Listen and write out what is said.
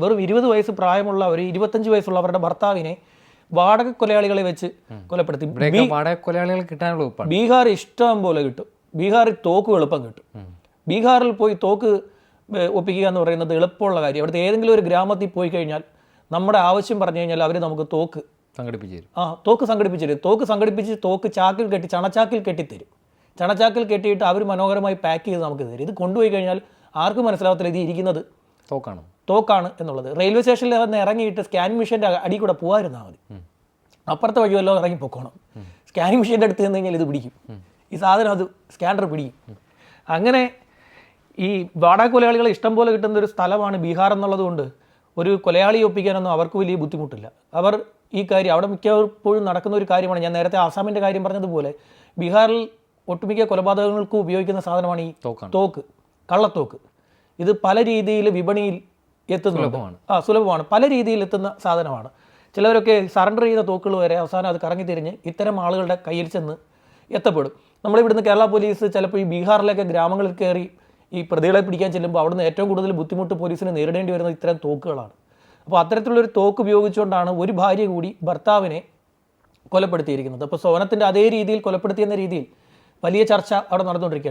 വെറും ഇരുപത് വയസ്സ് പ്രായമുള്ള ഒരു ഇരുപത്തഞ്ച് വയസ്സുള്ള അവരുടെ ഭർത്താവിനെ വാടക കൊലയാളികളെ വെച്ച് കൊലപ്പെടുത്തി. വാടക കൊലയാളികൾ കിട്ടാനുള്ള ബീഹാർ ഇഷ്ടം പോലെ കിട്ടും. ബീഹാറിൽ തോക്ക് എളുപ്പം കിട്ടും. ബീഹാറിൽ പോയി തോക്ക് ഒപ്പിക്കുക എന്ന് പറയുന്നത് എളുപ്പമുള്ള കാര്യം. അവിടുത്തെ ഏതെങ്കിലും ഒരു ഗ്രാമത്തിൽ പോയി കഴിഞ്ഞാൽ നമ്മുടെ ആവശ്യം പറഞ്ഞു കഴിഞ്ഞാൽ അവർ നമുക്ക് തോക്ക് സംഘടിപ്പിച്ചു തരും. ആ തോക്ക് സംഘടിപ്പിച്ച് തരും. തോക്ക് സംഘടിപ്പിച്ച് തോക്ക് ചാക്കിൽ കെട്ടി ചണച്ചാക്കിൽ കെട്ടിത്തരും. ചണച്ചാക്കിൽ കെട്ടിയിട്ട് അവർ മനോഹരമായി പാക്ക് ചെയ്ത് നമുക്ക് തരും. ഇത് കൊണ്ടുപോയി കഴിഞ്ഞാൽ ആർക്കും മനസ്സിലാവത്തില്ല ഇത് ഇരിക്കുന്നത്. തോക്കാണോ? തോക്കാണ് എന്നുള്ളത്. റെയിൽവേ സ്റ്റേഷനിൽ വന്ന് ഇറങ്ങിയിട്ട് സ്കാനിങ് മെഷീന്റെ അടി കൂടെ പോകാതിരുന്നാൽ മതി. അപ്പുറത്തെ വഴി വല്ലതും ഇറങ്ങി പൊക്കോണം. സ്കാനിങ് മെഷീന്റെ അടുത്ത് നിന്ന് കഴിഞ്ഞാൽ ഇത് പിടിക്കും. ഈ സാധനം അത് സ്കാനർ പിടിക്കും. അങ്ങനെ ഈ വാടക കൊലയാളികളെ ഇഷ്ടം പോലെ കിട്ടുന്ന ഒരു സ്ഥലമാണ് ബീഹാർ എന്നുള്ളതുകൊണ്ട് ഒരു കൊലയാളി ഒപ്പിക്കാനൊന്നും അവർക്ക് വലിയ ബുദ്ധിമുട്ടില്ല. അവർ ഈ കാര്യം അവിടെ മിക്കപ്പോഴും നടക്കുന്ന ഒരു കാര്യമാണ്. ഞാൻ നേരത്തെ ആസാമിന്റെ കാര്യം പറഞ്ഞതുപോലെ ബീഹാറിൽ ഒട്ടുമിക്ക കൊലപാതകങ്ങൾക്കും ഉപയോഗിക്കുന്ന സാധനമാണ് ഈ തോക്ക് കള്ളത്തോക്ക്. ഇത് പല രീതിയിൽ വിപണിയിൽ എത്തുന്നുണ്ട്. ആ സുലഭമാണ്. പല രീതിയിൽ എത്തുന്ന സാധനമാണ്. ചിലവരൊക്കെ സറണ്ടർ ചെയ്ത തോക്കുകൾ വരെ അവസാനം അത് കറങ്ങി തിരിഞ്ഞ് ഇത്തരം ആളുകളുടെ കയ്യിൽ ചെന്ന് എത്തപ്പെടും. നമ്മളിവിടുന്ന് കേരള പോലീസ് ചിലപ്പോൾ ഈ ബീഹാറിലൊക്കെ ഗ്രാമങ്ങളിൽ കയറി ഈ പ്രതികളെ പിടിക്കാൻ ചെല്ലുമ്പോൾ അവിടുന്ന് ഏറ്റവും കൂടുതൽ ബുദ്ധിമുട്ട് പോലീസിന് നേരിടേണ്ടി വരുന്നത് ഇത്തരം തോക്കുകളാണ്. അപ്പോൾ അത്തരത്തിലുള്ളൊരു തോക്ക് ഉപയോഗിച്ചുകൊണ്ടാണ് ഒരു ഭാര്യ കൂടി ഭർത്താവിനെ കൊലപ്പെടുത്തിയിരിക്കുന്നത്. അപ്പോൾ സോനത്തിന്റെ അതേ രീതിയിൽ കൊലപ്പെടുത്തിയെന്ന രീതിയിൽ വലിയ ചർച്ച അവിടെ നടന്നുകൊണ്ടിരിക്കുകയാണ്.